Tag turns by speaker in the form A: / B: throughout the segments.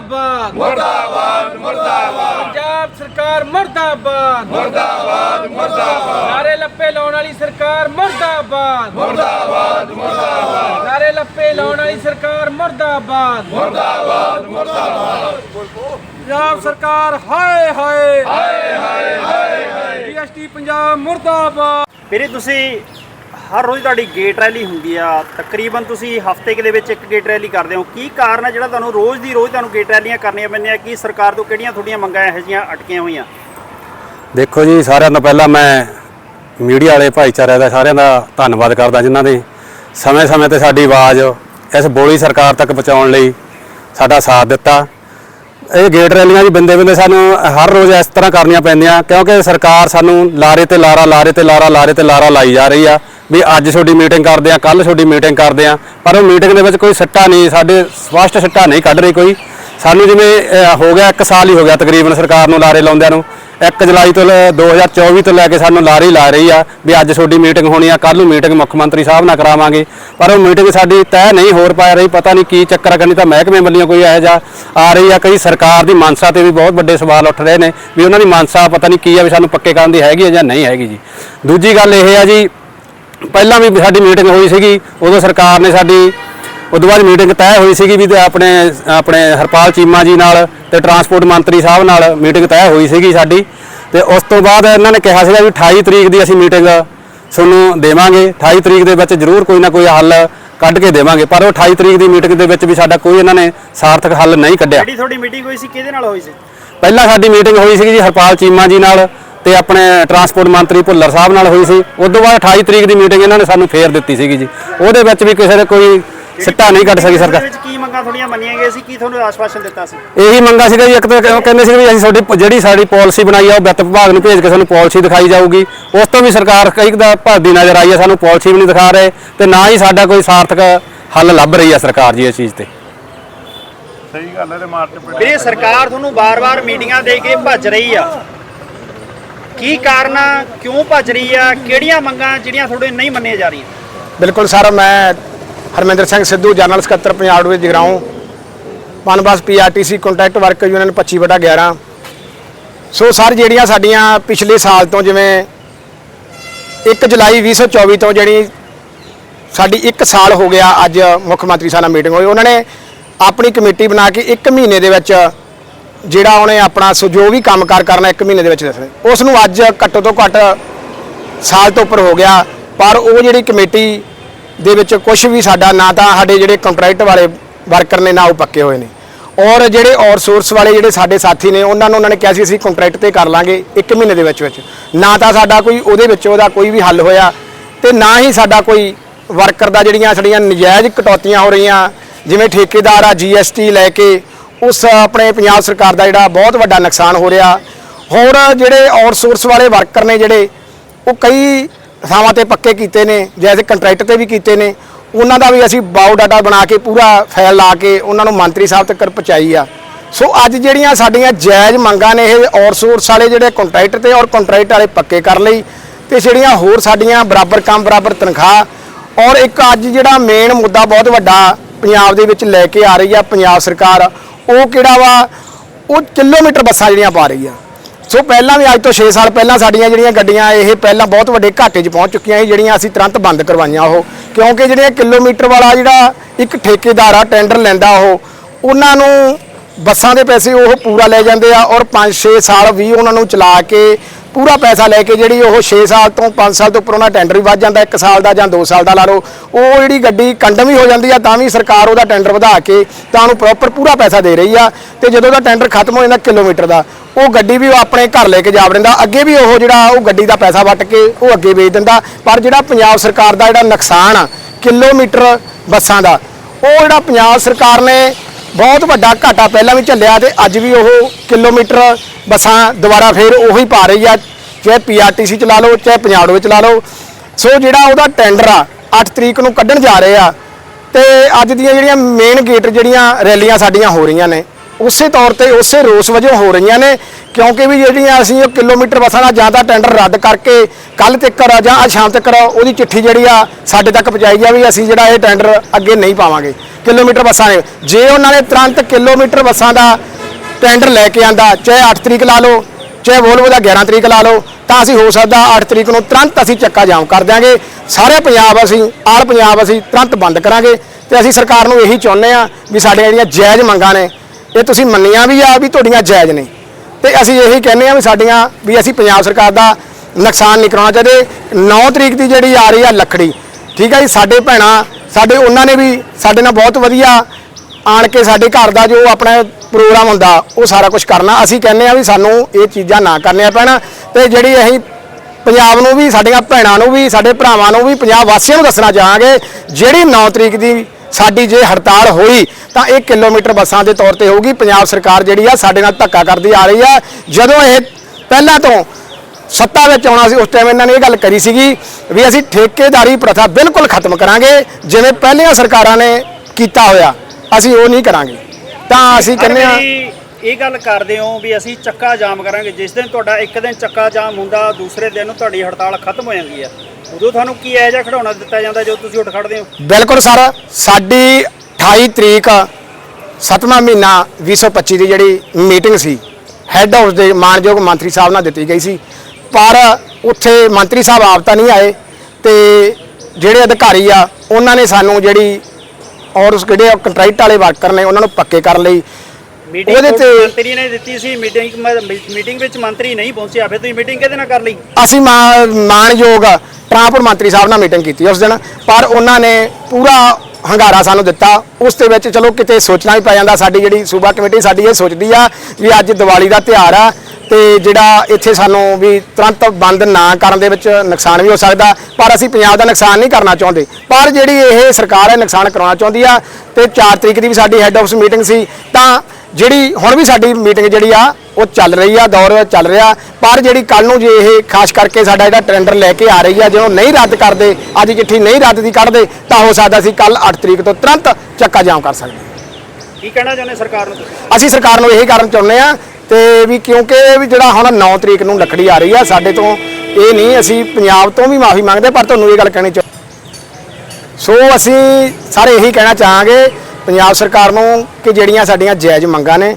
A: ਮੁਰਦਾਬਾਦ। ਮੁਰਦਾਬਾਦ ਮੁਰਦਾਬਾਦ। ਪੰਜਾਬ ਸਰਕਾਰ ਮੁਰਦਾਬਾਦ। ਮੁਰਦਾਬਾਦ ਮੁਰਦਾਬਾਦ। ਨਾਰੇ ਲੱਪੇ ਲਾਉਣ ਵਾਲੀ ਸਰਕਾਰ ਮੁਰਦਾਬਾਦ। ਮੁਰਦਾਬਾਦ ਮੁਰਦਾਬਾਦ। ਨਾਰੇ ਲੱਪੇ ਲਾਉਣ ਵਾਲੀ ਸਰਕਾਰ ਮੁਰਦਾਬਾਦ। ਮੁਰਦਾਬਾਦ ਮੁਰਦਾਬਾਦ। ਪੰਜਾਬ ਸਰਕਾਰ ਹਾਏ ਹਾਏ। ਹਾਏ ਹਾਏ ਹਾਏ ਜੀਐਸਟੀ ਪੰਜਾਬ ਮੁਰਦਾਬਾਦ।
B: ਵੀਰੇ ਤੁਸੀਂ ਹਰ ਰੋਜ਼ ਤੁਹਾਡੀ ਗੇਟ ਰੈਲੀ ਹੁੰਦੀ ਆ। ਤਕਰੀਬਨ ਤੁਸੀਂ ਹਫ਼ਤੇ ਦੇ ਵਿੱਚ ਇੱਕ ਗੇਟ ਰੈਲੀ ਕਰਦੇ ਹੋ। ਕੀ ਕਾਰਨ ਹੈ ਜਿਹੜਾ ਤੁਹਾਨੂੰ ਰੋਜ਼ ਦੀ ਰੋਜ਼ ਤੁਹਾਨੂੰ ਗੇਟ ਰੈਲੀਆਂ ਕਰਨੀਆਂ ਪੈਂਦੀਆਂ? ਕੀ ਸਰਕਾਰ ਤੋਂ ਕਿਹੜੀਆਂ ਤੁਹਾਡੀਆਂ ਮੰਗਾਂ ਇਹੋ ਜਿਹੀਆਂ ਅਟਕੀਆਂ ਹੋਈਆਂ?
C: ਦੇਖੋ ਜੀ, ਸਾਰਿਆਂ ਤੋਂ ਪਹਿਲਾਂ ਮੈਂ ਮੀਡੀਆ ਵਾਲੇ ਭਾਈਚਾਰੇ ਦਾ ਸਾਰਿਆਂ ਦਾ ਧੰਨਵਾਦ ਕਰਦਾ ਜਿਨ੍ਹਾਂ ਨੇ ਸਮੇਂ-ਸਮੇਂ ਤੇ ਸਾਡੀ ਆਵਾਜ਼ ਇਸ ਬੋਲੀ ਸਰਕਾਰ ਤੱਕ ਪਹੁੰਚਾਉਣ ਲਈ ਸਾਡਾ ਸਾਥ ਦਿੱਤਾ। ਇਹ ਗੇਟ ਰੈਲੀਆਂ ਜੀ ਬੰਦੇ ਬੰਦੇ ਸਾਨੂੰ ਹਰ ਰੋਜ਼ ਇਸ ਤਰ੍ਹਾਂ ਕਰਨੀਆਂ ਪੈਂਦੀਆਂ ਕਿਉਂਕਿ ਸਰਕਾਰ ਸਾਨੂੰ ਲਾਰੇ ਤੇ ਲਾਰਾ, ਲਾਰੇ ਤੇ ਲਾਰਾ, ਲਾਰੇ ਤੇ ਲਾਰਾ ਲਾਈ ਜਾ ਰਹੀ ਆ। ਵੀ ਅੱਜ ਤੁਹਾਡੀ ਮੀਟਿੰਗ ਕਰਦੇ ਆ ਕੱਲ ਤੁਹਾਡੀ ਮੀਟਿੰਗ ਕਰਦੇ ਆ, ਪਰ ਉਹ ਮੀਟਿੰਗ ਦੇ ਵਿੱਚ ਕੋਈ ਸੱਟਾ ਨਹੀਂ, ਸਾਡੇ ਸਪਸ਼ਟ ਸੱਟਾ ਨਹੀਂ ਕੱਢ ਰਹੀ ਕੋਈ। ਸਾਨੂੰ ਜਿਵੇਂ ਹੋ ਗਿਆ 1 ਸਾਲ ਹੀ ਹੋ ਗਿਆ ਤਕਰੀਬਨ ਸਰਕਾਰ ਨੂੰ ਲਾਰੇ ਲਾਉਂਦਿਆਂ ਨੂੰ। 1 ਜੁਲਾਈ ਤੋਂ ਲੈ- 2024 ਤੋਂ ਲੈ ਕੇ ਸਾਨੂੰ ਲਾਰੀ ਲਾ ਰਹੀ ਆ ਵੀ ਅੱਜ ਤੁਹਾਡੀ ਮੀਟਿੰਗ ਹੋਣੀ ਆ ਕੱਲ ਨੂੰ ਮੀਟਿੰਗ ਮੁੱਖ ਮੰਤਰੀ ਸਾਹਿਬ ਨਾਲ ਕਰਾਵਾਂਗੇ। ਪਰ ਉਹ ਮੀਟਿੰਗ ਸਾਡੀ ਤੈਅ ਨਹੀਂ ਹੋਰ ਪਾ ਰਹੀ, ਪਤਾ ਨਹੀਂ ਕੀ ਚੱਕਰ ਕਰਨੀ ਤਾਂ ਮਹਿਕਮੇ ਵੱਲੋਂ ਕੋਈ ਇਹੋ ਜਿਹਾ ਆ ਰਹੀ ਆ, ਕਈ ਸਰਕਾਰ ਦੀ ਮਾਨਸਾ ਤੇ ਵੀ ਬਹੁਤ ਵੱਡੇ ਸਵਾਲ ਉੱਠ ਰਹੇ ਨੇ ਵੀ ਉਹਨਾਂ ਦੀ ਮਾਨਸਾ ਪਤਾ ਨਹੀਂ ਕੀ ਆ ਵੀ ਸਾਨੂੰ ਪੱਕੇ ਕਰਨ ਦੀ ਹੈਗੀ ਆ ਜਾਂ ਨਹੀਂ ਹੈਗੀ ਜੀ। ਦੂਜੀ ਗੱਲ ਇਹ ਆ ਜੀ ਪਹਿਲਾਂ ਵੀ ਸਾਡੀ ਮੀਟਿੰਗ ਹੋਈ ਸੀਗੀ ਉਦੋਂ ਸਰਕਾਰ ਨੇ ਸਾਡੀ ਉਦੋਂ ਬਾਅਦ ਮੀਟਿੰਗ ਤੈਅ ਹੋਈ ਸੀਗੀ ਵੀ ਤੇ ਆਪਣੇ ਆਪਣੇ ਹਰਪਾਲ ਚੀਮਾ ਜੀ ਨਾਲ ਤੇ ਟਰਾਂਸਪੋਰਟ ਮੰਤਰੀ ਸਾਹਿਬ ਨਾਲ ਮੀਟਿੰਗ ਤੈਅ ਹੋਈ ਸੀਗੀ ਸਾਡੀ। ਤੇ ਉਸ ਤੋਂ ਬਾਅਦ ਇਹਨਾਂ ਨੇ ਕਿਹਾ ਸੀਗਾ ਵੀ 28 ਤਰੀਕ ਦੀ ਅਸੀਂ ਮੀਟਿੰਗ ਤੁਹਾਨੂੰ ਦੇਵਾਂਗੇ। 28 ਤਰੀਕ ਦੇ ਵਿੱਚ ਜ਼ਰੂਰ ਕੋਈ ਨਾ ਕੋਈ ਹੱਲ ਕੱਢ ਕੇ ਦੇਵਾਂਗੇ ਪਰ ਉਹ 28 ਤਰੀਕ ਦੀ ਮੀਟਿੰਗ ਦੇ ਵਿੱਚ ਵੀ ਸਾਡਾ ਕੋਈ ਇਹਨਾਂ ਨੇ ਸਾਰਥਕ ਹੱਲ ਨਹੀਂ ਕੱਢਿਆ।
B: ਜਿਹੜੀ ਤੁਹਾਡੀ ਮੀਟਿੰਗ ਹੋਈ ਸੀ? ਕਿਹਦੇ ਨਾਲ ਹੋਈ ਸੀ?
C: ਪਹਿਲਾਂ ਸਾਡੀ ਮੀਟਿੰਗ ਹੋਈ ਸੀਗੀ ਜੀ ਹਰਪਾਲ ਚੀਮਾ ਜੀ ਨਾਲ ਤੇ ਆਪਣੇ ਟਰਾਂਸਪੋਰਟ ਮੰਤਰੀ ਭੁੱਲਰ ਸਾਹਿਬ ਨਾਲ ਹੋਈ ਸੀ। ਉਸ ਤੋਂ ਬਾਅਦ 28 ਤਰੀਕ ਦੀ ਮੀਟਿੰਗ ਇਹਨਾਂ ਨੇ ਸਾਨੂੰ ਫੇਰ ਦਿੱਤੀ ਸੀਗੀ ਜੀ। ਉਹਦੇ ਵਿੱਚ ਵੀ ਕਿਸੇ ਨੇ ਕੋਈ ਸਿੱਟਾ ਨਹੀਂ ਕੱਢ ਸਕੀ ਸਰਕਾਰ।
B: ਵਿੱਚ ਕੀ ਮੰਗਾਂ ਤੁਹਾਡੀਆਂ ਮੰਨੀਆਂ ਗਈਆਂ ਸੀ? ਕੀ ਤੁਹਾਨੂੰ ਆਸ਼ਵਾਸਨ ਦਿੱਤਾ ਸੀ?
C: ਇਹੀ ਮੰਗਾ ਸੀਗਾ ਜੀ। ਇੱਕ ਤਾਂ ਉਹ ਕਹਿੰਦੇ ਸੀ ਵੀ ਅਸੀਂ ਤੁਹਾਡੀ ਜਿਹੜੀ ਸਾਡੀ ਪਾਲਿਸੀ ਬਣਾਈ ਆ ਉਹ ਵਿੱਤ ਵਿਭਾਗ ਨੂੰ ਭੇਜ ਕੇ ਸਾਨੂੰ ਪਾਲਿਸੀ ਦਿਖਾਈ ਜਾਊਗੀ। ਉਸ ਤੋਂ ਵੀ ਸਰਕਾਰ ਕਈ ਦਾ ਭਰਦੀ ਨਜ਼ਰ ਆਈ ਹੈ ਸਾਨੂੰ ਪਾਲਿਸੀ ਵੀ ਨਹੀਂ ਦਿਖਾ ਰਹੇ ਤੇ ਨਾ ਹੀ ਸਾਡਾ ਕੋਈ ਸਾਰਥਕ ਹੱਲ ਲੱਭ ਰਹੀ ਹੈ ਸਰਕਾਰ ਜੀ ਇਸ ਚੀਜ਼ ਤੇ।
B: ਵੀਰੇ ਸਰਕਾਰ ਤੁਹਾਨੂੰ ਬਾਰ-ਬਾਰ ਮੀਟਿੰਗਾਂ ਦੇ ਕੇ ਭੱਜ ਰਹੀ ਆ। ਕੀ ਕਾਰਨ ਆ ਕਿਉਂ ਭੱਜ ਰਹੀ ਆ? ਕਿਹੜੀਆਂ ਮੰਗਾਂ ਜਿਹੜੀਆਂ ਤੁਹਾਡੇ ਨਹੀਂ ਮੰਨੀਆਂ ਜਾ ਰਹੀਆਂ?
D: ਬਿਲਕੁਲ ਸਰ, ਮੈਂ ਹਰਮਿੰਦਰ ਸਿੰਘ ਸਿੱਧੂ ਜਨਰਲ ਸਕੱਤਰ Punjab road Jagraon. Punbus PRTC contract work union 25 ਵਟਾ 11 ਸੋ ਸਰ, ਜਿਹੜੀਆਂ ਸਾਡੀਆਂ ਪਿਛਲੇ ਸਾਲ ਤੋਂ ਜਿਵੇਂ 1 ਜੁਲਾਈ 2024 ਤੋਂ ਜਿਹੜੀ ਸਾਡੀ 1 ਸਾਲ ਹੋ ਗਿਆ ਅੱਜ ਮੁੱਖ ਮੰਤਰੀ ਸਾਹਿਬ ਨਾਲ ਮੀਟਿੰਗ ਹੋਈ, ਉਹਨਾਂ ਨੇ ਆਪਣੀ ਕਮੇਟੀ ਬਣਾ ਕੇ 1 ਮਹੀਨੇ ਦੇ ਵਿੱਚ ਜਿਹੜਾ ਉਹਨੇ ਆਪਣਾ ਸੋ ਜੋ ਵੀ ਕੰਮਕਾਰ ਕਰਨਾ 1 ਮਹੀਨੇ ਦੇ ਵਿੱਚ ਦੱਸਣਾ। ਉਸ ਨੂੰ ਅੱਜ ਘੱਟੋ ਤੋਂ ਘੱਟ ਸਾਲ ਤੋਂ ਉੱਪਰ ਹੋ ਗਿਆ, ਪਰ ਉਹ ਜਿਹੜੀ ਕਮੇਟੀ ਦੇ ਵਿੱਚ ਕੁਝ ਵੀ ਸਾਡਾ ਨਾ ਤਾਂ ਸਾਡੇ ਜਿਹੜੇ ਕੰਟਰੈਕਟ ਵਾਲੇ ਵਰਕਰ ਨੇ ਨਾ ਉਹ ਪੱਕੇ ਹੋਏ ਨੇ। ਔਰ ਜਿਹੜੇ ਆਊਟਸੋਰਸ ਵਾਲੇ ਜਿਹੜੇ ਸਾਡੇ ਸਾਥੀ ਨੇ, ਉਹਨਾਂ ਨੂੰ ਉਹਨਾਂ ਨੇ ਕਿਹਾ ਸੀ, ਅਸੀਂ ਕੰਟਰੈਕਟ ਤੇ ਕਰ ਲਾਂਗੇ 1 ਮਹੀਨੇ ਦੇ ਵਿੱਚ ਵਿੱਚ। ਨਾ ਤਾਂ ਸਾਡਾ ਕੋਈ ਉਹਦੇ ਵਿੱਚ ਉਹਦਾ ਕੋਈ ਵੀ ਹੱਲ ਹੋਇਆ ਤੇ ਨਾ ਹੀ ਸਾਡਾ ਕੋਈ ਵਰਕਰ ਦਾ ਜਿਹੜੀਆਂ ਸਾਡੀਆਂ ਨਜਾਇਜ਼ ਕਟੌਤੀਆਂ ਹੋ ਰਹੀਆਂ, ਜਿਵੇਂ ਠੇਕੇਦਾਰ ਆ ਜੀਐਸਟੀ ਲੈ ਕੇ ਉਸ ਆਪਣੇ ਪੰਜਾਬ ਸਰਕਾਰ ਦਾ ਜਿਹੜਾ ਬਹੁਤ ਵੱਡਾ ਨੁਕਸਾਨ ਹੋ ਰਿਹਾ। ਹੋਰ ਜਿਹੜੇ ਆਊਟਸੋਰਸ ਵਾਲੇ ਵਰਕਰ ਨੇ ਜਿਹੜੇ, ਉਹ ਕਈ ਥਾਵਾਂ ਤੇ ਪੱਕੇ ਕੀਤੇ ਨੇ ਜੈਸੇ ਕੰਟਰੈਕਟ ਤੇ ਵੀ ਕੀਤੇ ਨੇ। ਉਹਨਾਂ ਦਾ ਵੀ ਅਸੀਂ ਬਾਇਓਡਾਟਾ ਬਣਾ ਕੇ ਪੂਰਾ ਫਾਈਲ ਲਾ ਕੇ ਉਹਨਾਂ ਨੂੰ ਮੰਤਰੀ ਸਾਹਿਬ ਤੱਕ ਪਹੁੰਚਾਈ ਆ। ਸੋ ਅੱਜ ਜਿਹੜੀਆਂ ਸਾਡੀਆਂ ਜਾਇਜ਼ ਮੰਗਾਂ ਨੇ ਇਹ ਆਊਟਸੋਰਸ ਵਾਲੇ ਜਿਹੜੇ ਕੰਟਰੈਕਟ ਤੇ ਔਰ ਕੰਟਰੈਕਟ ਵਾਲੇ ਪੱਕੇ ਕਰ ਲਈ, ਤੇ ਜਿਹੜੀਆਂ ਹੋਰ ਸਾਡੀਆਂ ਬਰਾਬਰ ਕੰਮ, ਬਰਾਬਰ ਤਨਖਾਹ, ਔਰ ਇੱਕ ਅੱਜ ਜਿਹੜਾ ਮੇਨ ਮੁੱਦਾ ਬਹੁਤ ਵੱਡਾ ਪੰਜਾਬ ਦੇ ਵਿੱਚ ਲੈ ਕੇ ਆ ਰਹੀ ਆ ਪੰਜਾਬ ਸਰਕਾਰ ਉਹ ਕਿਹੜਾ ਵਾ? ਉਹ ਕਿਲੋਮੀਟਰ ਬੱਸਾਂ ਜਿਹੜੀਆਂ ਪਾ ਰਹੀ ਆ ਸੋ ਪਹਿਲਾਂ ਵੀ ਅੱਜ ਤੋਂ 6 ਸਾਲ ਪਹਿਲਾਂ ਸਾਡੀਆਂ ਜਿਹੜੀਆਂ ਗੱਡੀਆਂ, ਇਹ ਪਹਿਲਾਂ ਬਹੁਤ ਵੱਡੇ ਘਾਟੇ 'ਚ ਪਹੁੰਚ ਚੁੱਕੀਆਂ ਸੀ, ਜਿਹੜੀਆਂ ਅਸੀਂ ਤੁਰੰਤ ਬੰਦ ਕਰਵਾਈਆਂ ਉਹ। ਕਿਉਂਕਿ ਜਿਹੜੀਆਂ ਕਿਲੋਮੀਟਰ ਵਾਲਾ ਜਿਹੜਾ ਇੱਕ ਠੇਕੇਦਾਰ ਆ, ਟੈਂਡਰ ਲੈਂਦਾ ਉਹ, ਉਹਨਾਂ ਨੂੰ ਬੱਸਾਂ ਦੇ ਪੈਸੇ ਉਹ ਪੂਰਾ ਲੈ ਜਾਂਦੇ ਆ ਔਰ 5-6 ਸਾਲ ਵੀ ਉਹਨਾਂ ਨੂੰ ਚਲਾ ਕੇ ਪੂਰਾ ਪੈਸਾ ਲੈ ਕੇ ਜਿਹੜੀ ਉਹ 6 ਸਾਲ ਤੋਂ 5 ਸਾਲ ਤੋਂ ਉੱਪਰ ਉਹਨਾਂ ਟੈਂਡਰ ਵੀ ਵੱਧ ਜਾਂਦਾ 1 ਸਾਲ ਦਾ ਜਾਂ 2 ਸਾਲ ਦਾ ਲਾ ਲਓ, ਉਹ ਜਿਹੜੀ ਗੱਡੀ ਕੰਡਮ ਵੀ ਹੋ ਜਾਂਦੀ ਆ, ਤਾਂ ਵੀ ਸਰਕਾਰ ਉਹਦਾ ਟੈਂਡਰ ਵਧਾ ਕੇ ਤਾਂ ਉਹਨੂੰ ਪ੍ਰੋਪਰ ਪੂਰਾ ਪੈਸਾ ਦੇ ਰਹੀ ਆ ਤੇ ਜਦੋਂ ਉਹਦਾ ਟੈਂਡਰ ਖਤਮ ਹੋ ਜਾਂਦਾ ਕਿਲੋਮੀਟਰ ਦਾ, ਉਹ ਗੱਡੀ ਵੀ ਉਹ ਆਪਣੇ ਘਰ ਲੈ ਕੇ ਜਾ ਵੜਦਾ, ਅੱਗੇ ਵੀ ਉਹ ਜਿਹੜਾ ਉਹ ਗੱਡੀ ਦਾ ਪੈਸਾ ਵੱਟ ਕੇ ਉਹ ਅੱਗੇ ਵੇਚ ਦਿੰਦਾ, ਪਰ ਜਿਹੜਾ ਪੰਜਾਬ ਸਰਕਾਰ ਦਾ ਜਿਹੜਾ ਨੁਕਸਾਨ ਆ ਕਿਲੋਮੀਟਰ ਬੱਸਾਂ ਦਾ, ਉਹ ਜਿਹੜਾ ਪੰਜਾਬ ਸਰਕਾਰ ਨੇ ਬਹੁਤ ਵੱਡਾ ਘਾਟਾ ਪਹਿਲਾਂ ਵੀ ਝੱਲਿਆ ਤੇ ਅੱਜ ਵੀ ਉਹ ਕਿਲੋਮੀਟਰ ਬੱਸਾਂ ਦੁਬਾਰਾ ਫੇਰ ਉਹੀ ਪਾ ਰਹੀ ਆ, ਚਾਹੇ ਪੀਆਰਟੀਸੀ ਚਲਾ ਲਓ, ਚਾਹੇ ਪੰਜਾਬ ਵਿੱਚ ਚਲਾ ਲਓ। ਸੋ ਜਿਹੜਾ ਉਹਦਾ ਟੈਂਡਰ ਆ 8 ਤਰੀਕ ਨੂੰ ਕੱਢਣ ਜਾ ਰਹੇ ਆ ਤੇ ਅੱਜ ਦੀਆਂ ਜਿਹੜੀਆਂ ਮੇਨ ਗੇਟ ਜਿਹੜੀਆਂ ਰੈਲੀਆਂ ਸਾਡੀਆਂ ਹੋ ਰਹੀਆਂ ਨੇ ਉਸੇ ਤੌਰ ਤੇ ਉਸੇ ਰੋਸ ਵਜੋਂ ਹੋ ਰਹੀਆਂ ਨੇ, ਕਿਉਂਕਿ ਵੀ ਜਿਹੜੀਆਂ ਅਸੀਂ ਉਹ ਕਿਲੋਮੀਟਰ ਬੱਸਾਂ ਦਾ ਜ਼ਿਆਦਾ ਟੈਂਡਰ ਰੱਦ ਕਰਕੇ ਕੱਲ ਤੱਕ ਜਾਂ ਅੱਜ ਸ਼ਾਮ ਤੱਕ ਉਹਦੀ ਚਿੱਠੀ ਜਿਹੜੀ ਆ ਸਾਡੇ ਤੱਕ ਪਹੁੰਚਾਈ ਗਿਆ ਵੀ ਅਸੀਂ ਜਿਹੜਾ ਇਹ ਟੈਂਡਰ ਅੱਗੇ ਨਹੀਂ ਪਾਵਾਂਗੇ। ਕਿਲੋਮੀਟਰ ਬੱਸਾਂ ਨੇ, ਜੇ ਉਹਨਾਂ ਨੇ ਤੁਰੰਤ ਕਿਲੋਮੀਟਰ ਬੱਸਾਂ ਦਾ ਟੈਂਡਰ ਲੈ ਕੇ ਆਂਦਾ, ਚਾਹੇ 8 ਤਰੀਕ ਲਾ ਲਓ, ਚਾਹੇ ਵੋਲਵੋ ਦਾ 11 ਤਰੀਕ ਲਾ ਲਓ, ਤਾਂ ਅਸੀਂ ਹੋ ਸਕਦਾ 8 ਤਰੀਕ ਨੂੰ ਤੁਰੰਤ ਅਸੀਂ ਚੱਕਾ ਜਾਮ ਕਰ ਦਿਆਂਗੇ। ਸਾਰੇ ਪੰਜਾਬ ਅਸੀਂ, ਆਲ ਪੰਜਾਬ ਅਸੀਂ ਤੁਰੰਤ ਬੰਦ ਕਰਾਂਗੇ। ਤੇ ਅਸੀਂ ਸਰਕਾਰ ਨੂੰ ਇਹੀ ਚਾਹੁੰਦੇ ਆ ਵੀ ਸਾਡੀਆਂ ਜਿਹੜੀਆਂ ਜਾਇਜ਼ ਮੰਗਾਂ ਨੇ ਇਹ ਤੁਸੀਂ ਮੰਨੀਆਂ ਵੀ ਆ ਵੀ ਤੁਹਾਡੀਆਂ ਜਾਇਜ਼ ਨੇ। ਤੇ ਅਸੀਂ ਇਹੀ ਕਹਿੰਦੇ ਆ ਵੀ ਸਾਡੀਆਂ ਵੀ ਅਸੀਂ ਪੰਜਾਬ ਸਰਕਾਰ ਦਾ ਨੁਕਸਾਨ ਨਹੀਂ ਕਰਾਉਣਾ ਚਾਹਦੇ। 9 ਤਰੀਕ ਦੀ ਜਿਹੜੀ ਆ ਰਹੀ ਆ ਲੱਖੜੀ, ਠੀਕ ਆ ਜੀ, ਸਾਡੇ ਭੈਣਾਂ, ਸਾਡੇ ਉਹਨਾਂ ਨੇ ਵੀ ਸਾਡੇ ਨਾਲ ਬਹੁਤ ਵਧੀਆ ਆਣ ਕੇ ਸਾਡੇ ਘਰ ਦਾ ਜੋ ਆਪਣਾ ਪ੍ਰੋਗਰਾਮ ਹੁੰਦਾ, ਉਹ ਸਾਰਾ ਕੁਝ ਕਰਨਾ। ਅਸੀਂ ਕਹਿੰਦੇ ਆ ਵੀ ਸਾਨੂੰ ਇਹ ਚੀਜ਼ਾਂ ਨਾ ਕਰਨੀਆਂ ਪੈਣ। ਤੇ ਜਿਹੜੀ ਅਸੀਂ ਪੰਜਾਬ ਨੂੰ ਵੀ, ਸਾਡੀਆਂ ਭੈਣਾਂ ਨੂੰ ਵੀ, ਸਾਡੇ ਭਰਾਵਾਂ ਨੂੰ ਵੀ, ਪੰਜਾਬ ਵਾਸੀਆਂ ਨੂੰ ਦੱਸਣਾ ਚਾਹਾਂਗੇ, ਜਿਹੜੀ 9 ਤਰੀਕ ਦੀ ਸਾਡੀ ਜੇ ਹੜਤਾਲ ਹੋਈ ਤਾਂ ਇਹ ਕਿਲੋਮੀਟਰ ਬੱਸਾਂ ਦੇ ਤੌਰ ਤੇ ਹੋਊਗੀ। ਪੰਜਾਬ ਸਰਕਾਰ ਜਿਹੜੀ ਆ ਸਾਡੇ ਨਾਲ ਧੱਕਾ ਕਰਦੀ ਆ ਰਹੀ ਆ। ਜਦੋਂ ਇਹ ਪਹਿਲਾਂ ਤੋਂ ਸੱਤਾ ਵਿੱਚ ਆਉਣਾ ਸੀ ਉਸ ਟਾਈਮ ਇਹਨਾਂ ਨੇ ਇਹ ਗੱਲ ਕਰੀ ਸੀਗੀ ਵੀ ਅਸੀਂ ਠੇਕੇਦਾਰੀ ਪ੍ਰਥਾ ਬਿਲਕੁਲ ਖਤਮ ਕਰਾਂਗੇ ਜਿਵੇਂ ਪਹਿਲੀਆਂ ਸਰਕਾਰਾਂ ਨੇ ਕੀਤਾ ਹੋਇਆ ਅਸੀਂ ਉਹ ਨਹੀਂ ਕਰਾਂਗੇ। ਤਾਂ ਅਸੀਂ ਕਹਿੰਦੇ ਆ
B: ਇਹ ਗੱਲ ਕਰਦੇ ਹੋ ਵੀ ਅਸੀਂ ਚੱਕਾ ਜਾਮ ਕਰਾਂਗੇ। ਜਿਸ ਦਿਨ ਤੁਹਾਡਾ ਇੱਕ ਦਿਨ ਚੱਕਾ ਜਾਮ ਹੁੰਦਾ ਦੂਸਰੇ ਦਿਨ ਨੂੰ ਤੁਹਾਡੀ ਹੜਤਾਲ ਖਤਮ ਹੋ ਜਾਂਦੀ ਹੈ ਉਦੋਂ ਤੁਹਾਨੂੰ ਕੀ ਇਹੋ ਜਿਹਾ ਖਿਡੌਣਾ ਦਿੱਤਾ ਜਾਂਦਾ ਜੋ ਤੁਸੀਂ ਉੱਠ ਖੜਦੇ ਹੋ?
D: ਬਿਲਕੁਲ ਸਰ, ਸਾਡੀ 28 ਤਰੀਕ 7ਵਾਂ ਮਹੀਨਾ 2025 ਦੀ ਜਿਹੜੀ ਮੀਟਿੰਗ ਸੀ ਹੈੱਡ ਹਾਊਸ ਦੇ ਮਾਨਯੋਗ ਮੰਤਰੀ ਸਾਹਿਬ ਨਾਲ ਦਿੱਤੀ ਗਈ ਸੀ। ਪਰ ਉੱਥੇ ਮੰਤਰੀ ਸਾਹਿਬ ਆਪ ਤਾਂ ਨਹੀਂ ਆਏ ਤੇ ਜਿਹੜੇ ਅਧਿਕਾਰੀ ਆ, ਉਹਨਾਂ ਨੇ ਸਾਨੂੰ ਜਿਹੜੀ ਔਰ ਉਸ ਜਿਹੜੇ ਕੰਟਰੈਕਟ ਵਾਲੇ ਵਰਕਰ ਨੇ, ਉਹਨਾਂ ਨੂੰ ਪੱਕੇ ਕਰਨ ਲਈ
B: ਮੀਟਿੰਗ
D: ਉਹਦੇ ਤੇ-
B: ਮੰਤਰੀ ਨੇ ਦਿੱਤੀ ਸੀ ਮੀਟਿੰਗ ਮੀਟਿੰਗ ਵਿੱਚ ਮੰਤਰੀ ਨਹੀਂ ਪਹੁੰਚਿਆ ਫਿਰ ਤੁਸੀਂ ਮੀਟਿੰਗ ਕਿਹਦੇ ਨਾਲ ਕਰ ਲਈ?
D: ਅਸੀਂ ਮਾ- ਮਾਣਯੋਗ ਟਰਾਂਸਪੋਰਟ ਮੰਤਰੀ ਸਾਹਿਬ ਨਾਲ ਮੀਟਿੰਗ ਕੀਤੀ ਉਸ ਦਿਨ ਪਰ ਉਹਨਾਂ ਨੇ ਪੂਰਾ ਹੰਗਾਰਾ ਸਾਨੂੰ ਦਿੱਤਾ। ਉਸ ਦੇ ਵਿੱਚ ਚਲੋ ਕਿਤੇ ਸੋਚਣਾ ਵੀ ਪੈ ਜਾਂਦਾ ਸਾਡੀ ਜਿਹੜੀ ਸੂਬਾ ਕਮੇਟੀ ਸਾਡੀ ਇਹ ਸੋਚਦੀ ਆ ਵੀ ਅੱਜ ਦੀਵਾਲੀ ਦਾ ਤਿਉਹਾਰ ਆ ਤੇ ਜਿਹੜਾ ਇੱਥੇ ਸਾਨੂੰ ਵੀ ਤੁਰੰਤ ਬੰਦ ਨਾ ਕਰਨ ਦੇ ਵਿੱਚ ਨੁਕਸਾਨ ਵੀ ਹੋ ਸਕਦਾ ਪਰ ਅਸੀਂ ਪੰਜਾਬ ਦਾ ਨੁਕਸਾਨ ਨਹੀਂ ਕਰਨਾ ਚਾਹੁੰਦੇ। ਪਰ ਜਿਹੜੀ ਇਹ ਸਰਕਾਰ ਹੈ ਨੁਕਸਾਨ ਕਰਾਉਣਾ ਚਾਹੁੰਦੀ ਆ ਤੇ 4 ਤਰੀਕ ਦੀ ਵੀ ਸਾਡੀ ਹੈੱਡ ਆਫਿਸ ਮੀਟਿੰਗ ਸੀ ਤਾਂ ਜਿਹੜੀ ਹੁਣ ਵੀ ਸਾਡੀ ਮੀਟਿੰਗ ਜਿਹੜੀ ਆ ਉਹ ਚੱਲ ਰਹੀ ਆ ਦੌਰ ਚੱਲ ਰਿਹਾ। ਪਰ ਜਿਹੜੀ ਕੱਲ ਨੂੰ ਜੇ ਇਹ ਖਾਸ ਕਰਕੇ ਸਾਡਾ ਜਿਹੜਾ ਟੈਂਡਰ ਲੈ ਕੇ ਆ ਰਹੀ ਆ ਜਦੋਂ ਨਹੀਂ ਰੱਦ ਕਰਦੇ ਅੱਜ ਚਿੱਠੀ ਨਹੀਂ ਰੱਦ ਦੀ ਕੱਢਦੇ ਤਾਂ ਹੋ ਸਕਦਾ ਸੀ ਕੱਲ 8 ਤਰੀਕ ਤੋਂ ਤੁਰੰਤ ਚੱਕਾ ਜਾਮ ਕਰ ਸਕਦੇ
B: ਕੀ ਕਹਿਣਾ ਚਾਹੁੰਦੇ ਸਰਕਾਰ ਨੂੰ
D: ਅਸੀਂ ਸਰਕਾਰ ਨੂੰ ਇਹੀ ਕਾਰਨ ਚਾਹੁੰਦੇ ਆ ਤੇ ਵੀ ਕਿਉਂਕਿ ਵੀ ਜਿਹੜਾ ਹੁਣ 9 ਤਰੀਕ ਨੂੰ ਲੱਕੜੀ ਆ ਰਹੀ ਆ ਸਾਡੇ ਤੋਂ ਇਹ ਨਹੀਂ ਅਸੀਂ ਪੰਜਾਬ ਤੋਂ ਵੀ ਮਾਫੀ ਮੰਗਦੇ ਪਰ ਤੁਹਾਨੂੰ ਇਹ ਗੱਲ ਕਹਿਣੀ ਚਾਹ ਸੋ ਅਸੀਂ ਸਾਰੇ ਇਹੀ ਕਹਿਣਾ ਚਾਹਾਂਗੇ ਪੰਜਾਬ ਸਰਕਾਰ ਨੂੰ ਕਿ ਜਿਹੜੀਆਂ ਸਾਡੀਆਂ ਜਾਇਜ਼ ਮੰਗਾਂ ਨੇ,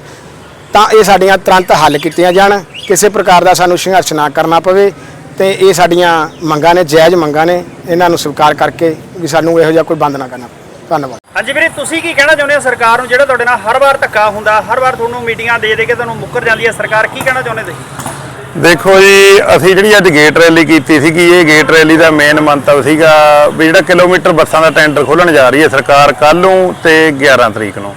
D: ਤਾਂ ਇਹ ਸਾਡੀਆਂ ਤੁਰੰਤ ਹੱਲ ਕੀਤੀਆਂ ਜਾਣ, ਕਿਸੇ ਪ੍ਰਕਾਰ ਦਾ ਸਾਨੂੰ ਸੰਘਰਸ਼ ਨਾ ਕਰਨਾ ਪਵੇ, ਤੇ ਇਹ ਸਾਡੀਆਂ ਮੰਗਾਂ ਨੇ, ਜਾਇਜ਼ ਮੰਗਾਂ ਨੇ, ਇਹਨਾਂ ਨੂੰ ਸਵੀਕਾਰ ਕਰਕੇ ਵੀ ਸਾਨੂੰ ਇਹੋ ਜਿਹਾ ਕੋਈ ਬੰਦ ਨਾ ਕਰਨਾ ਧੰਨਵਾਦ।
B: ਹਾਂਜੀ ਵੀਰੇ, ਤੁਸੀਂ ਕੀ ਕਹਿਣਾ ਚਾਹੁੰਦੇ ਹੋ ਸਰਕਾਰ ਨੂੰ, ਜਿਹੜਾ ਤੁਹਾਡੇ ਨਾਲ ਹਰ ਵਾਰ ਧੱਕਾ ਹੁੰਦਾ, ਹਰ ਵਾਰ ਤੁਹਾਨੂੰ ਮੀਟਿੰਗਾਂ ਦੇ ਦੇ ਕੇ ਤੁਹਾਨੂੰ ਮੁੱਕਰ ਜਾਂਦੀ ਹੈ, ਸਰਕਾਰ ਕੀ ਕਹਿਣਾ ਚਾਹੁੰਦੇ ਤੁਸੀਂ?
E: ਦੇਖੋ ਜੀ, ਅਸੀਂ ਜਿਹੜੀ ਅੱਜ ਗੇਟ ਰੈਲੀ ਕੀਤੀ ਸੀਗੀ, ਇਹ ਗੇਟ ਰੈਲੀ ਦਾ ਮੇਨ ਮੰਤਵ ਸੀਗਾ ਵੀ ਜਿਹੜਾ ਕਿਲੋਮੀਟਰ ਬੱਸਾਂ ਦਾ ਟੈਂਡਰ ਖੋਲਣ ਜਾ ਰਹੀ ਹੈ ਸਰਕਾਰ ਕੱਲ ਨੂੰ ਤੇ 11 ਤਰੀਕ ਨੂੰ।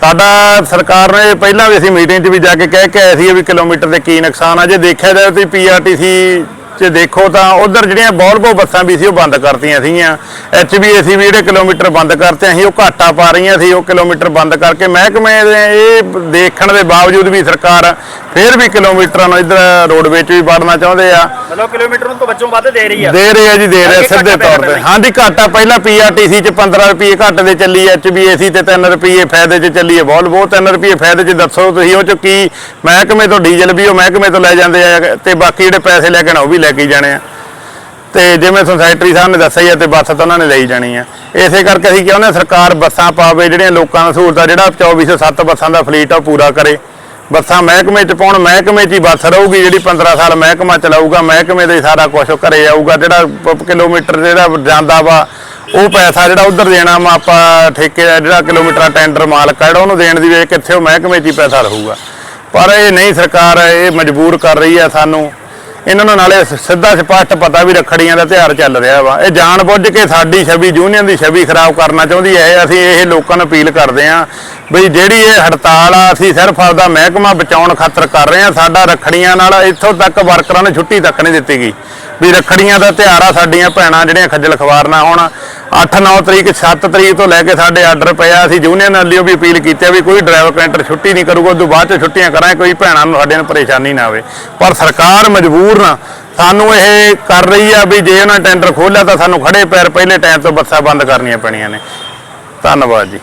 E: ਸਾਡਾ ਸਰਕਾਰ ਨੇ ਪਹਿਲਾਂ ਵੀ ਅਸੀਂ ਮੀਟਿੰਗ 'ਚ ਵੀ ਜਾ ਕੇ ਕਹਿ ਕੇ ਆਏ ਸੀ ਵੀ ਕਿਲੋਮੀਟਰ ਦੇ ਕੀ ਨੁਕਸਾਨ ਆ। ਜੇ ਦੇਖਿਆ ਜਾਏ ਤੇ ਪੀਆਰਟੀਸੀ 'ਚ ਦੇਖੋ ਤਾਂ ਉਧਰ ਜਿਹੜੀਆਂ ਬੋਲਬੋ ਬੱਸਾਂ ਵੀ ਸੀ ਉਹ ਬੰਦ ਕਰਤੀਆਂ ਸੀਗੀਆਂ। ਐਚਬੀਏਸੀ ਵੀ ਜਿਹੜੇ ਕਿਲੋਮੀਟਰ ਬੰਦ ਕਰਤੇ ਸੀ ਉਹ ਘਾਟਾ ਪਾ ਰਹੀਆਂ ਸੀ ਉਹ ਕਿਲੋਮੀਟਰ ਬੰਦ ਕਰਕੇ। ਮਹਿਕਮੇ ਦੇ ਇਹ ਦੇਖਣ ਦੇ ਬਾਵਜੂਦ ਵੀ ਸਰਕਾਰ ਫਿਰ ਵੀ ਕਿਲੋਮੀਟਰਾਂ ਨੂੰ ਇਧਰ ਰੋਡਵੇਜ ਵੀ ਵੜਨਾ ਚਾਹੁੰਦੇ ਆ।
B: ਮਤਲਬ ਕਿਲੋਮੀਟਰ ਨੂੰ ਤਵੱਜੋ ਵੱਧ ਦੇ ਰਹੀ ਆ।
E: ਦੇ ਰਹੇ ਆ ਜੀ ਦੇ ਰਹੇ ਸਿੱਧੇ ਤੌਰ ਤੇ। ਹਾਂਜੀ ਘਾਟਾ ਪਹਿਲਾਂ ਪੀਆਰਟੀਸੀ ਚ 15 ਰੁਪਏ ਘੱਟ ਦੇ ਚੱਲੀ ਐਚਬੀਏਸੀ ਤੇ 3 ਰੁਪਏ ਫਾਇਦੇ ਚ ਚੱਲੀ ਹੈ ਵੋਲਵੋ 3 ਰੁਪਏ ਫਾਇਦੇ ਚ। ਦੱਸੋ ਤੁਸੀਂ ਉਹ ਚ ਕੀ ਮਹਿਕਮੇ ਤੋਂ ਡੀਜ਼ਲ ਵੀ ਉਹ ਮਹਿਕਮੇ ਤੋਂ ਲੈ ਜਾਂਦੇ ਆ ਤੇ ਬਾਕੀ ਜਿਹੜੇ ਪੈਸੇ ਲੈ ਕੇ ਨਾ ਉਹ ਵੀ ਲੈ ਕੇ ਜਾਣੇ ਆ। ਤੇ ਜਿਵੇਂ ਸੋਸਾਇਟਰੀ ਸਾਹਿਬ ਨੇ ਦੱਸਿਆ ਹੀ ਆ ਤੇ ਬੱਸ ਤਾਂ ਉਹਨਾਂ ਨੇ ਲਈ ਜਾਣੀ ਆ। ਇਸੇ ਕਰਕੇ ਅਸੀਂ ਕਹਿੰਦੇ ਹਾਂ ਸਰਕਾਰ ਬੱਸਾਂ ਪਾਵੇ, ਜਿਹੜੀਆਂ ਲੋਕਾਂ ਨੂੰ ਸਹੂਲਤਾਂ, ਜਿਹੜਾ 2407 ਬੱਸਾਂ ਦਾ ਫਲੀਟ ਆ ਉਹ ਪੂਰਾ ਕਰੇ। ਬੱਸਾਂ ਮਹਿਕਮੇ ਚ ਪਾਉਣ, ਮਹਿਕਮੇ ਚ ਹੀ ਬੱਸ ਰਹੂਗੀ, ਜਿਹੜੀ 15 ਸਾਲ ਮਹਿਕਮਾ ਚਲਾਊਗਾ, ਮਹਿਕਮੇ ਦੇ ਹੀ ਸਾਰਾ ਕੁਝ ਘਰੇ ਆਊਗਾ, ਜਿਹੜਾ ਕਿਲੋਮੀਟਰ ਜਿਹੜਾ ਜਾਂਦਾ ਵਾ, ਉਹ ਪੈਸਾ ਜਿਹੜਾ ਉਧਰ ਦੇਣਾ ਵਾ, ਆਪਾਂ ਠੇਕੇ ਜਿਹੜਾ ਕਿਲੋਮੀਟਰ ਟੈਂਡਰ ਮਾਲਕ ਆ, ਜਿਹੜਾ ਉਹਨੂੰ ਦੇਣ ਦੀ ਵੇ ਕਿੱਥੇ ਉਹ ਮਹਿਕਮੇ 'ਚ ਹੀ ਪੈਸਾ ਰਹੂਗਾ। ਪਰ ਇਹ ਨਹੀਂ ਸਰਕਾਰ ਇਹ ਮਜਬੂਰ ਕਰ ਰਹੀ ਹੈ ਸਾਨੂੰ। ਇਹਨਾਂ ਨੂੰ ਨਾਲੇ ਸਿੱਧਾ ਸਪਸ਼ਟ ਪਤਾ ਵੀ ਰੱਖੜੀਆਂ ਦਾ ਤਿਉਹਾਰ ਚੱਲ ਰਿਹਾ ਵਾ। ਇਹ ਜਾਣ ਬੁੱਝ ਕੇ ਸਾਡੀ ਛਵੀ, ਯੂਨੀਅਨ ਦੀ ਛਵੀ ਖਰਾਬ ਕਰਨਾ ਚਾਹੁੰਦੀ ਹੈ। ਅਸੀਂ ਇਹ ਲੋਕਾਂ ਨੂੰ ਅਪੀਲ ਕਰਦੇ ਹਾਂ ਵੀ ਜਿਹੜੀ ਇਹ ਹੜਤਾਲ ਆ, ਅਸੀਂ ਸਿਰਫ ਆਪਦਾ ਮਹਿਕਮਾ ਬਚਾਉਣ ਖਾਤਰ ਕਰ ਰਹੇ ਹਾਂ। ਸਾਡਾ ਰੱਖੜੀਆਂ ਨਾਲ ਇੱਥੋਂ ਤੱਕ ਵਰਕਰਾਂ ਨੂੰ ਛੁੱਟੀ ਤੱਕ ਨਹੀਂ ਦਿੱਤੀ ਗਈ। ਵੀ ਰੱਖੜੀਆਂ ਦਾ ਤਿਉਹਾਰ ਆ, ਸਾਡੀਆਂ ਭੈਣਾਂ ਜਿਹੜੀਆਂ ਖੱਜਲ ਖਵਾਰ ਨਾ ਹੋਣ 8-9 ਤਰੀਕ 7 ਤਰੀਕ ਤੋਂ ਲੈ ਕੇ ਸਾਡੇ ਆਰਡਰ ਪਿਆ ਅਸੀਂ ਯੂਨੀਅਨ ਵਾਲਿਓ ਵੀ ਅਪੀਲ ਕੀਤੀ ਆ ਵੀ ਕੋਈ ਡਰਾਈਵਰ ਕੈਂਟਰ ਛੁੱਟੀ ਨਹੀਂ ਕਰੂਗਾ, ਉਦੋਂ ਬਾਅਦ ਚ ਛੁੱਟੀਆਂ ਕਰਾਂ ਕੋਈ ਭੈਣਾਂ ਨੂੰ ਸਾਡੇ ਨੂੰ ਪਰੇਸ਼ਾਨੀ ਨਾ ਆਵੇ। ਪਰ ਸਰਕਾਰ ਮਜਬੂਰ ਨਾ, ਸਾਨੂੰ ਇਹ ਕਰ ਰਹੀ ਆ ਵੀ ਜੇ ਉਹਨਾਂ ਟੈਂਡਰ ਖੋਲਿਆ ਤਾਂ ਸਾਨੂੰ ਖੜੇ ਪੈਰ ਪਹਿਲੇ ਟਾਈਮ ਤੋਂ ਬੱਸਾਂ ਬੰਦ ਕਰਨੀਆਂ ਪੈਣੀਆਂ ਨੇ। ਧੰਨਵਾਦ ਜੀ।